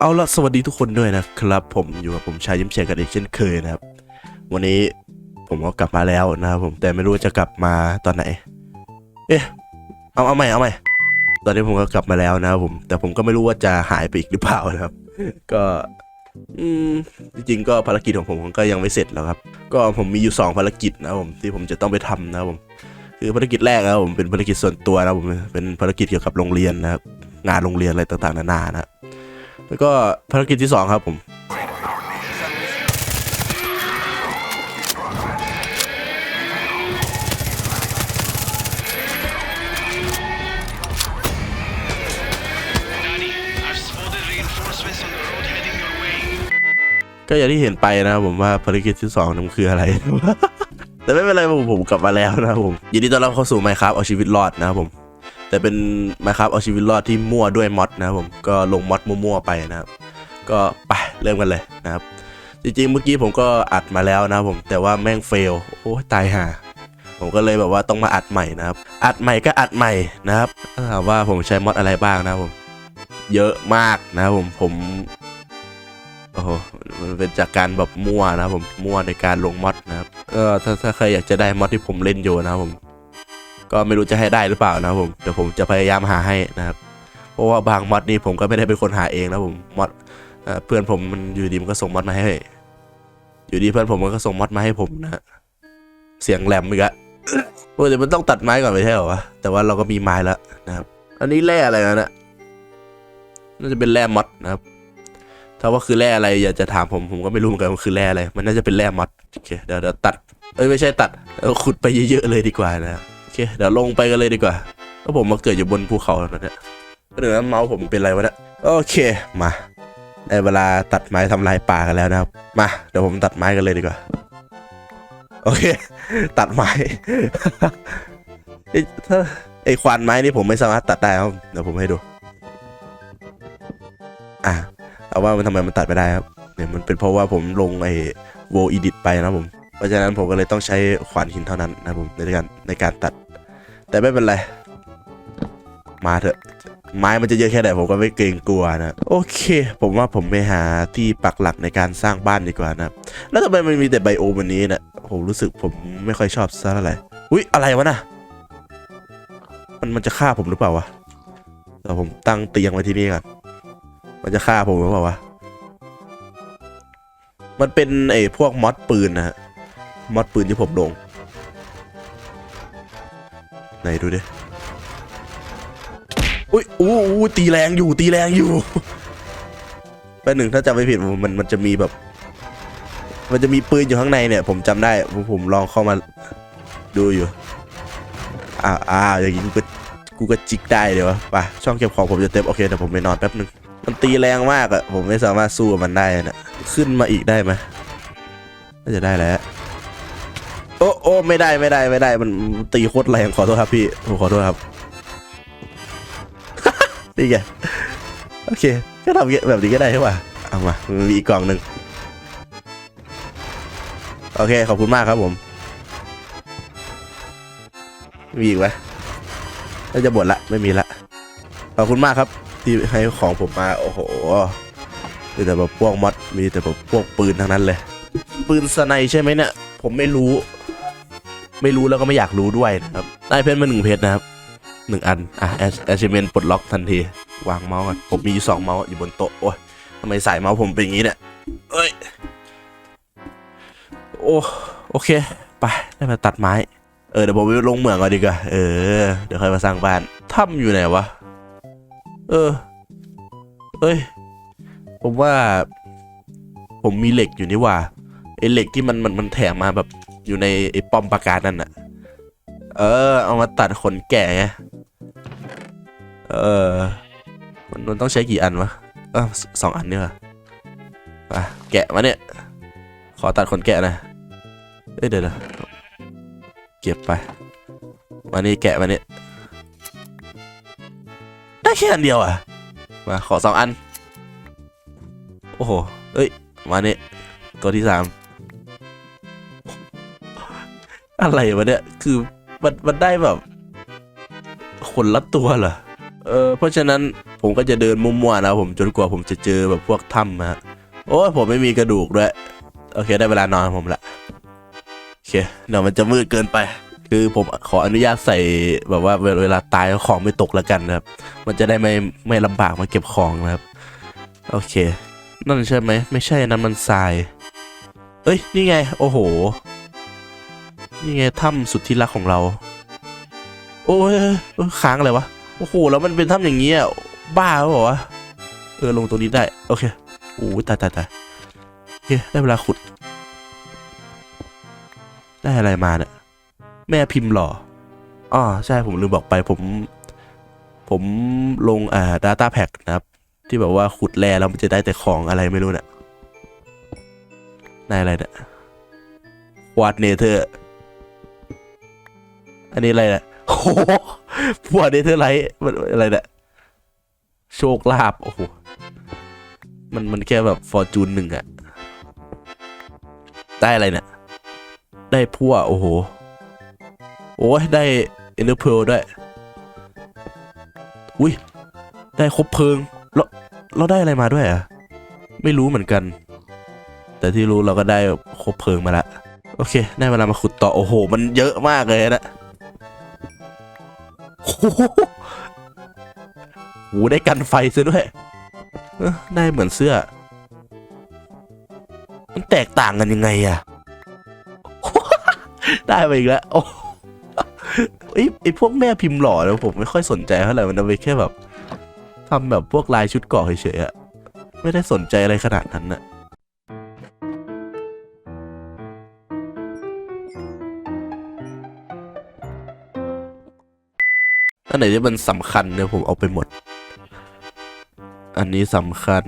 เอาละสวัสดีทุกคนด้วยนะครับ ผมอยู่กับผมชายยิ้มแฉ่งกันอีกเช่นเคยนะครับ วันนี้ผมก็กลับมาแล้วนะครับผมแต่ไม่รู้ว่าจะกลับมาตอนไหน เอ๊ะเอาเอาใหม่เอาใหม่ตอนนี้ผมก็กลับมาแล้วนะครับผม แต่ผมก็ไม่รู้ว่าจะหายไปอีกหรือเปล่านะครับ ก็อืมจริงๆก็ภารกิจของผมก็ยังไม่เสร็จแล้วครับ ก็ผมมีอยู่สองภารกิจนะครับผมที่ผมจะต้องไปทำนะครับผม คือภารกิจแรกนะครับผมเป็นภารกิจส่วนตัวนะครับผมเป็นภารกิจเกี่ยวกับโรงเรียนนะครับงานโรงเรียนอะไรต่างๆนานานะครับ แล้วก็ภารกิจที่สองครับผมก็อย่างที่เห็นไปนะครับผมว่าภารกิจที่สองนั้นคืออะไร แต่ไม่เป็นไรผมผมกลับมาแล้วนะครับผมยินดีต้อนรับเข้าสู่ Minecraft เอาชีวิตรอดนะครับผม แต่เป็น Minecraft เอาชีวิตรอดที่มั่วด้วยมอดนะครับผมก็ลงมอดมั่วๆไปนะครับ ก็ไปเริ่มกันเลยนะครับ จริงๆเมื่อกี้ผมก็อัดมาแล้วนะครับผมแต่ว่าแม่งเฟลโอ้ยตายห่าผมก็เลยแบบว่าต้องมาอัดใหม่นะครับ อัดใหม่ก็อัดใหม่นะครับถามว่าผมใช้มอดอะไรบ้างนะครับผม เยอะมากนะครับผมผมโอ้โหมันเป็นจากการแบบมั่วนะครับผมมั่วในการลงมอดนะครับก็ถ้าถ้าใครอยากจะได้มอดที่ผมเล่นอยู่นะครับผม ก็ไม่รู้จะให้ได้หรือเปล่านะผมเดี๋ยวผมจะพยายามหาให้นะครับเพราะว่าบางมอดนี่ผมก็ไม่ได้เป็นคนหาเองนะผมมอดเพื่อนผมมันอยู่ดีมันก็ส่งมอดมาให้ อยู่ดีเพื่อนผมมันก็ส่งมอดมาให้ผมนะเสียงแหลมอีกอะเดี๋ยวมันต้องตัดไม้ก่อนไม่ใช่หรอวะแต่ว่าเราก็มีไม้แล้วนะครับ อันนี้แร่อะไรนะเนี่ยน่าจะเป็นแร่มอดนะครับ ถ้าว่าคือแร่อะไรอยากจะถามผมผมก็ไม่รู้เหมือนกันว่าคือแร่อะไร มันน่าจะเป็นแร่มอดโอเคเดี๋ยวเดี๋ยวตัด เอ้ยไม่ใช่ตัดขุดไปเยอะๆเลยดีกว่านะโอ เคเดี๋ยวลงไปกันเลยดีกว่าแล้วผมมาเกิดอยู่บนภูเขาแล้วเนี่ยก็เดี๋ยวเมาส์ผมเป็นไรวะเนี่ยโอเคมาได้เวลาตัดไม้ทำลายป่ากันแล้วนะครับ มาเดี๋ยวผมตัดไม้กันเลยดีกว่า โอเค ตัดไม้ไอ้ถ้าไอควานไม้นี่ผมไม่สามารถตัดได้ครับเดี๋ยวผมให้ดู อะเอาว่ามันทำไมมันตัดไม่ได้ครับเนี่ยมันเป็นเพราะว่าผมลงไอโวอีดิตไปนะผม เพราะฉะนั้นผมก็เลยต้องใช้ขวานหินเท่านั้นนะผมในการในการตัด แต่ไม่เป็นไร มาเถอะ ไม้มันจะเยอะแค่ไหนผมก็ไม่เกรงกลัวนะ โอเค ผมว่าผมไปหาที่ปักหลักในการสร้างบ้านดีกว่านะ แล้วทำไมมันมีแต่ไบโอมวันนี้นะผมรู้สึกผมไม่ค่อยชอบซะเท่าไหร่อุ๊ย อะไรวะน่ะมันมันจะฆ่าผมหรือเปล่าวะเดี๋ยวผมตั้งเตียงไว้ที่นี่ก่อน มันจะฆ่าผมหรือเปล่าวะ มันเป็นไอ้พวกมอดปืนนะฮะ มอดปืนที่ผมลง ไหนดูดิอุ้ยอู้อู้ตีแรงอยู่ตีแรงอยู่แป๊บหนึ่งถ้าจำไม่ผิดมันมันจะมีแบบ มันจะมีปืนอยู่ข้างในเนี่ย ผมจำได้ผมผมลองเข้ามาดูอยู่อ้าวอ้าวอย่างนี้กูก็กูก็จิกได้เดี๋ยววะไปช่องเก็บของผมจะเต็มโอเคเดี๋ยวผมไปนอนแป๊บหนึ่งมันตีแรงมากอะผมไม่สามารถสู้กับมันได้นะขึ้นมาอีกได้ไหมน่าจะได้แล้วโอ้โอ้ไม่ได้ไม่ได้ไม่ได้ มันตีโคตรแรงขอโทษครับพี่ผมขอโทษครับนี่ไงโอเค ก็ทำแบบนี้ก็ได้ใช่ป่ะเอามามีอีกกล่องหนึ่งโอเค ขอบคุณมากครับผมมีอีกไหมน่าจะหมดละไม่มีละขอบคุณมากครับ ที่ให้ของผมมา โอ้โหมีแต่แบบพวกมอดมีแต่แบบพวกปืนทั้งนั้นเลย ปืนสไนใช่ไหมเนี่ย ผมไม่รู้ ไม่รู้แล้วก็ไม่อยากรู้ด้วยนะครับได้เพชรมาหนึ่งเพชรนะครับหนึ่งอัน อะแอชเมนปลดล็อกทันที วางเมาส์กันผมมีอยู่สองเมาส์อยู่บนโต๊ะ โอ้ยทำไมสายเมาส์ผมเป็นอย่างนี้เนี่ยเอ้ย โอ้โอเค ไป ได้มาตัดไม้ เออ เดี๋ยวผมไปลงเหมืองก่อนดีกว่า เออ เดี๋ยวค่อยมาสร้างบ้านถ้ำอยู่ไหนวะ เออ เอ้ย ผมว่า ผมมีเหล็กอยู่นี่ว่าไอเหล็กที่มันมันมันแถมมาแบบ อยู่ในไอ้ป้อมปราการนั่นน่ะ เออ เอามาตัดขนแกะไงเออ มันมันต้องใช้กี่อันวะเออสองอันเนี่ยอะแกะมาเนี่ย ขอตัดขนแกะหนะเอ้ยเดี๋ยวนะเก็บไปมานี่แกะมาเนี่ยได้แค่อันเดียวอะ มาขอสองอัน โอ้โห เอ้ย มาเนี่ยตัวที่สาม อะไรวะเนี่ย คือมันมันได้แบบ คนละตัวเหรอ เออเพราะฉะนั้นผมก็จะเดินมั่วๆนะผมจนกว่าผมจะเจอแบบพวกถ้ำนะฮะ โอ้ผมไม่มีกระดูกด้วย โอเค ได้เวลานอนผมละ โอเค เดี๋ยวมันจะมืดเกินไป คือผมขออนุญาตใส่แบบว่าเวลาตายของไม่ตกแล้วกันนะครับ มันจะได้ไม่ไม่ลำบากมาเก็บของนะครับ โอเค นั่นใช่ไหม ไม่ใช่นั่นมันทราย เอ้ย นี่ไง โอ้โห นี่ไงถ้ำสุดที่รักของเราโอ้ยเอ้ยค้างอะไรวะ โอ้โห แล้วมันเป็นถ้ำอย่างนี้อะบ้าเปล่าวะ เออ ลงตรงนี้ได้ โอเค โอ้ยตายตายตายโอเค ได้เวลาขุด ได้อะไรมาเนี่ย แม่พิมพ์หล่ออ๋อใช่ผมลืมบอกไปผม ผมลงอ่า Data Pack นะครับ ที่แบบว่าขุดแร่แล้วมันจะได้แต่ของอะไรไม่รู้เนี่ยได้อะไรเนี่ยควาดเนเธอร์ อันนี้อะไรเนี่ยโอ้โหควดเนเธอร์ไลท์มันอะไรเนี่ยโชคลาภโอ้โหมันมันแค่แบบฟอร์จูนหนึ่งอะได้อะไรเนี่ย ได้พั่วโอ้โห โอ้ยได้เอเนอร์เพลด้วย อุ้ย ได้ครบเพลิงแล้วเราได้อะไรมาด้วยอะไม่รู้เหมือนกัน แต่ที่รู้เราก็ได้ครบเพลิงมาแล้วโอเค ได้เวลามาขุดต่อ โอ้โห มันเยอะมากเลยนะ หโหได้กันไฟซะด้วยได้เหมือนเสื้อ มันแตกต่างกันยังไงอะได้ไปอีกแล้วโอ้ไอยไอพวกแม่พิมพ์หล่อเนี่ยผมไม่ค่อยสนใจเท่าไหร่มันเอาไปแค่แบบทำแบบพวกลายชุดเกาะเฉยๆอะไม่ได้สนใจอะไรขนาดนั้นน่ะ ไหนที่มันสำคัญเนี่ยผมเอาไปหมด อันนี้สำคัญ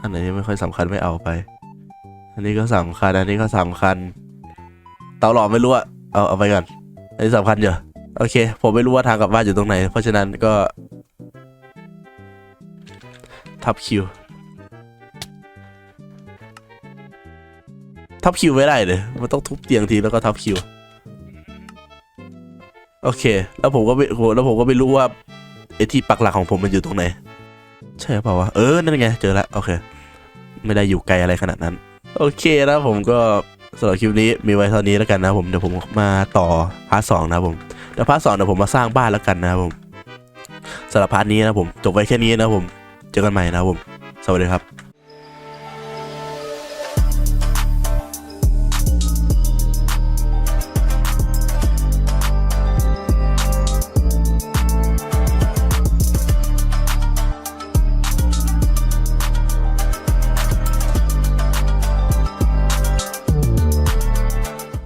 อันไหนที่ไม่ค่อยสำคัญไม่เอาไป อันนี้ก็สำคัญ อันนี้ก็สำคัญ เตาหลอมไม่รู้อะเอาเอาไปก่อน อันนี้สำคัญเยอะโอเค ผมไม่รู้ว่าทางกลับบ้านอยู่ตรงไหน เพราะฉะนั้นก็ ทับคิว ทับคิวไม่ได้เลย มันต้องทุบเตียงทีแล้วก็ทับคิว โอเค แล้วผมก็ไม่โหแล้วผมก็ไม่รู้ว่าไอที่ปักหลักของผมมันอยู่ตรงไหน ใช่เปล่าวะ เออ นั่นไง เจอแล้วโอเค ไม่ได้อยู่ไกลอะไรขนาดนั้น โอเคนะผมก็สำหรับคลิปนี้มีไว้เท่านี้แล้วกันนะผม เดี๋ยวผมมาต่อพาร์ทสองนะผม เดี๋ยวพาร์ทสองเดี๋ยวผมมาสร้างบ้านแล้วกันนะผมสำหรับพาร์ทนี้นะผม จบไว้แค่นี้นะผม เจอกันใหม่นะผม สวัสดีครับ